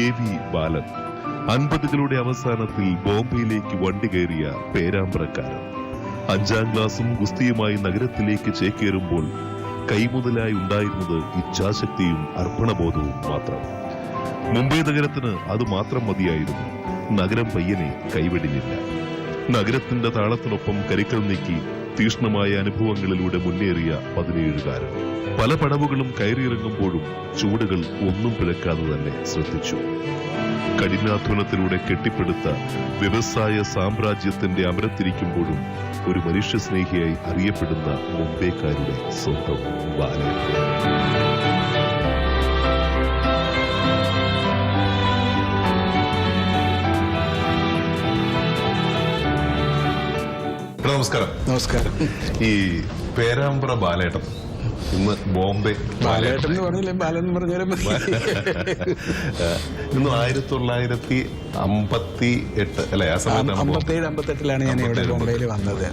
A V ബാലൻ. അൻപതുകളുടെ അവസാനത്തിൽ ബോംബെയിലേക്ക് വണ്ടി കയറിയ പേരാമ്പ്രക്കാരൻ. അഞ്ചാം ക്ലാസും ഗുസ്തിയുമായി നഗരത്തിലേക്ക് ചേക്കേറുമ്പോൾ കൈമുതലായി ഉണ്ടായിരുന്നത് ഇച്ഛാശക്തിയും അർപ്പണബോധവും മാത്രം. മുംബൈ നഗരത്തിന് അത് മാത്രം മതിയായിരുന്നു. നഗരം പയ്യനെ കൈവിടില്ല നഗരത്തിന്റെ താളത്തിനൊപ്പം കരിക്കൽ നീക്കി തീഷ്ണമായ അനുഭവങ്ങളിലൂടെ മുന്നേറിയ പതിനേഴുകാരൻ. പല പടവുകളും കയറിയിറങ്ങുമ്പോഴും ചുവടുകൾ ഒന്നും പിഴക്കാതെ തന്നെ ശ്രദ്ധിച്ചു. കഠിനാധ്വാനത്തിലൂടെ കെട്ടിപ്പടുത്ത വ്യവസായ സാമ്രാജ്യത്തിന്റെ അമരത്തിരിക്കുമ്പോഴും ഒരു മനുഷ്യസ്നേഹിയായി അറിയപ്പെടുന്ന മുംബൈക്കാരുടെ സ്വന്തം ബാലൻ. നമസ്കാരം. നമസ്കാരം. ഈ പേരാമ്പ്ര ബാലേട്ടൻ. ഇന്ന് ബോംബെ ബാലേട്ടൻ. എന്ന് പറഞ്ഞില്ലേ? ബാലൻ പറഞ്ഞാലും. ഇന്ന് ആയിരത്തി തൊള്ളായിരത്തി അമ്പത്തി എട്ട് അല്ലെ? ആ സമയത്താണ് ബോംബെ. അമ്പത്തേഴ് അമ്പത്തെട്ടിലാണ് ഞാൻ ഇവിടെ ബോംബെയിൽ വന്നത്.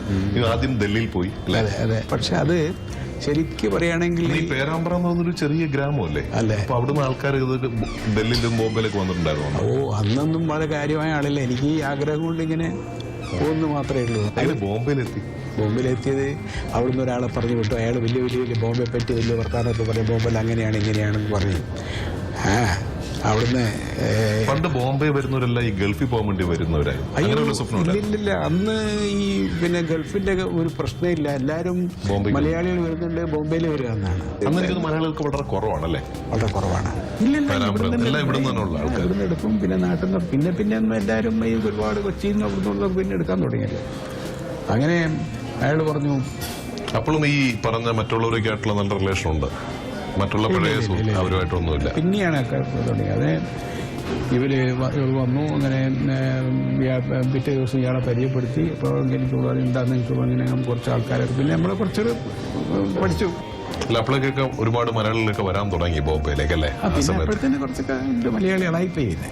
ആദ്യം ഡൽഹിയിൽ പോയി അല്ലെ? അതെ അതെ. പക്ഷെ അത് ശരിക്ക് പറയുകയാണെങ്കിൽ ഈ പേരാമ്പ്ര എന്ന് പറഞ്ഞൊരു ചെറിയ ഗ്രാമമല്ലേ? അല്ലേ? അപ്പൊ അവിടുന്ന് ആൾക്കാർ ഡൽഹിയിലും ബോംബെയിലൊക്കെ വന്നിട്ടുണ്ടായിരുന്നു. ഓ അന്നൊന്നും വളരെ കാര്യമായ ആളില്ല. എനിക്ക് ഈ ആഗ്രഹം കൊണ്ട് ഇങ്ങനെ പോകുന്നു മാത്രമേ ഉള്ളൂ. അങ്ങനെ ബോംബെയിലെത്തി ബോംബെയിലെത്തിയത് അവിടുന്ന് ഒരാളെ പറഞ്ഞു വിട്ടു. അയാൾ വലിയ വലിയ വലിയ ബോംബെ പറ്റി വലിയ വർത്താനമൊക്കെ പറയും. ബോംബെയിൽ അങ്ങനെയാണ് ഇങ്ങനെയാണെന്ന് പറഞ്ഞു. ആ അവിടുന്ന് പണ്ട് ബോംബെ വരുന്നവരല്ല ഈ ഗൾഫിൽ പോകാൻ വേണ്ടി വരുന്നവരായിരുന്നു. ഇല്ലില്ല അന്ന് ഈ പിന്നെ ഗൾഫിന്റെ ഒരു പ്രശ്നമില്ല. എല്ലാരും മലയാളികൾ വരുന്നുണ്ട് ബോംബെയിൽ വരിക എന്നാണ്. അന്ന് എനിക്ക് മലയാളികൾക്ക് വളരെ കുറവാണല്ലേ? വളരെ കുറവാണ്. ഇവിടുന്ന് എടുക്കും. പിന്നെ നാട്ടിൽ നിന്ന് പിന്നെ പിന്നെ എല്ലാരും എല്ലാവരും ഈ ഒരുപാട് കൊച്ചിയിൽ നിന്ന് അവിടുന്ന് പിന്നെ എടുക്കാൻ തുടങ്ങിയല്ലേ. അങ്ങനെ അയാൾ പറഞ്ഞു അപ്പോഴും ഈ പറഞ്ഞ മറ്റുള്ളവരൊക്കെ ആയിട്ടുള്ള നല്ല റിലേഷൻ ഉണ്ട്. മറ്റുള്ള പഴയ അവരുമായിട്ടൊന്നുമില്ല. പിന്നെയാണ് തുടങ്ങിയത് ഇവർ വന്നു അങ്ങനെ പിറ്റേ ദിവസം ഇയാളെ പരിചയപ്പെടുത്തി. അപ്പോൾ എനിക്ക് പറഞ്ഞു എന്താന്ന് എനിക്ക് അങ്ങനെ കുറച്ച് ആൾക്കാരൊക്കെ. പിന്നെ നമ്മളെ കുറച്ചൊരു പഠിച്ചു. അല്ല അപ്പോഴേക്കൊക്കെ ഒരുപാട് മലയാളികളൊക്കെ വരാൻ തുടങ്ങി ബോംബെയിലേക്ക് അല്ലേ? അപ്പോഴത്തേന് കുറച്ചൊക്കെ മലയാളികളായി പോയില്ലേ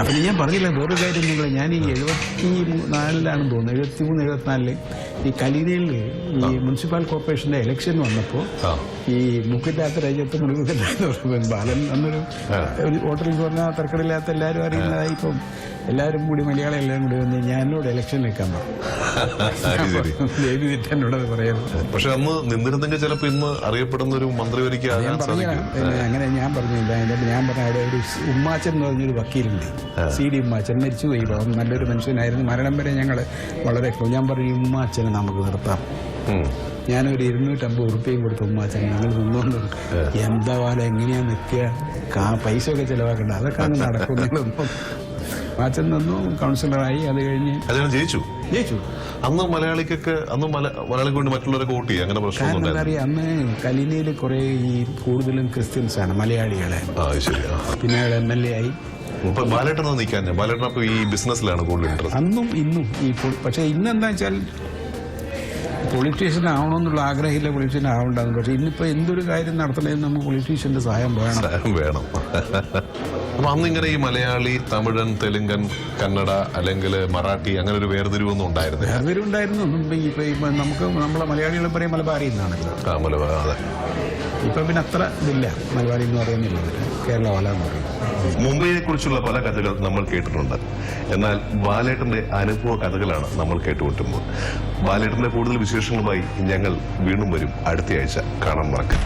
അപ്പം ഞാൻ പറഞ്ഞില്ല വേറൊരു കാര്യം നിങ്ങൾ ഞാൻ ഈ എഴുപത്തി നാലിലാണ് തോന്നുന്നത് എഴുപത്തി മൂന്ന് എഴുപത്തിനാലിൽ. ഈ കലീനയിൽ ഈ മുനിസിപ്പൽ കോർപ്പറേഷന്റെ ഇലക്ഷൻ വന്നപ്പോൾ ഈ മുക്കില്ലാത്ത രാജ്യത്ത് പറയും ബാലൻ എന്നൊരു ഒരു ഹോട്ടലിൽ പറഞ്ഞാൽ തർക്കടില്ലാത്ത എല്ലാവരും അറിയുന്നതായി ഇപ്പം എല്ലാവരും കൂടി മലയാളം എല്ലാം കൂടി വന്ന് ഞാനോട് ഇലക്ഷൻ നിൽക്കാൻ പറഞ്ഞു. പറയുന്നത് പക്ഷെ അന്ന് നിന്നിരുന്നെങ്കിൽ ചിലപ്പോൾ ഇന്ന് അറിയപ്പെടുന്ന ഒരു മന്ത്രി അങ്ങനെ ഞാൻ പറഞ്ഞില്ല. എന്നിട്ട് ഞാൻ പറഞ്ഞ അവിടെ ഒരു ഉമ്മാച്ചൻ എന്ന് പറഞ്ഞൊരു വക്കീലുണ്ട്. C D ഉമ്മാച്ചൻ. മരിച്ചു പോയി നല്ലൊരു മനുഷ്യനായിരുന്നു. മരണം വരെ ഞങ്ങൾ വളരെ. ഞാൻ പറഞ്ഞു ഈ ഉമ്മാച്ചനെ നമുക്ക് നിർത്താം. ഞാനൊരു ഇരുന്നൂറ്റമ്പത് ഉറുപ്പ്യയും കൊടുത്തു ഉമ്മാച്ചൻ ഞങ്ങൾ നിന്നുകൊണ്ട് എന്താ പോലെ എങ്ങനെയാ നിൽക്കുക? പൈസ ഒക്കെ ചിലവാക്കണ്ട. അതൊക്കെ അങ്ങ് നടക്കും നിങ്ങളൊന്നും ഉമ്മാച്ചൻ നിന്നു കൗൺസിലറായി. അത് കഴിഞ്ഞ് അദ്ദേഹം ജയിച്ചു. ജയിച്ചു. അന്ന് മലയാളിക്കൊക്കെ അന്ന് മല- മലയാളിക്ക് വേണ്ടി മറ്റുള്ളവരൊക്കെ വോട്ട് അങ്ങനെ ഉണ്ടായിരുന്നു അറിയാം അന്ന് കലിനയിൽ കുറേ ഈ കൂടുതലും ക്രിസ്ത്യൻസ് ആണ് മലയാളികളെ. പിന്നെ എം എൽ എ ആയി. ബാലേട്ടൻ നിൽക്കാൻ ബാലേട്ടൻ അപ്പൊ ഈ ബിസിനസ്സിലാണ് കൂടുതൽ ഇൻട്രസ്റ്റ് അന്നും ഇന്നും ഈ പക്ഷെ ഇന്നെന്താ വെച്ചാൽ പൊളിറ്റീഷ്യൻ ആവണമെന്നുള്ള ആഗ്രഹമില്ല പൊളിറ്റീഷ്യൻ ആവണ്ടെന്ന് പക്ഷേ ഇന്നിപ്പോൾ എന്തൊരു കാര്യം നടത്തണമെന്ന് നമുക്ക് പൊളിറ്റീഷ്യന്റെ സഹായം വേണം. വേണം. അപ്പൊ അന്ന് ഇങ്ങനെ ഈ മലയാളി തമിഴൻ തെലുങ്കൻ കന്നഡ അല്ലെങ്കിൽ മറാഠി അങ്ങനെ ഒരു വേർതിരിവൊന്നും ഉണ്ടായിരുന്നു വേർതിരിവുണ്ടായിരുന്നു. ഇപ്പം നമുക്ക് നമ്മളെ മലയാളികളെ പറയും മലബാറി എന്നാണല്ലോ ആ മലബാർ അതെ. ഇപ്പൊ പിന്നെ അത്ര ഇതില്ല. മലബാരി എന്ന് പറയുന്നില്ല. കേരള വാല എന്ന് പറയുന്നത്. മുംബൈയെ കുറിച്ചുള്ള പല കഥകൾ നമ്മൾ കേട്ടിട്ടുണ്ട്. എന്നാൽ ബാലേട്ടന്റെ അനുഭവ കഥകളാണ് നമ്മൾ കേട്ടുകൊണ്ടുമ്പോൾ ബാലേട്ടന്റെ കൂടുതൽ വിശേഷങ്ങളുമായി ഞങ്ങൾ വീണ്ടും വരും അടുത്തയാഴ്ച. കാണാൻ മറക്കാം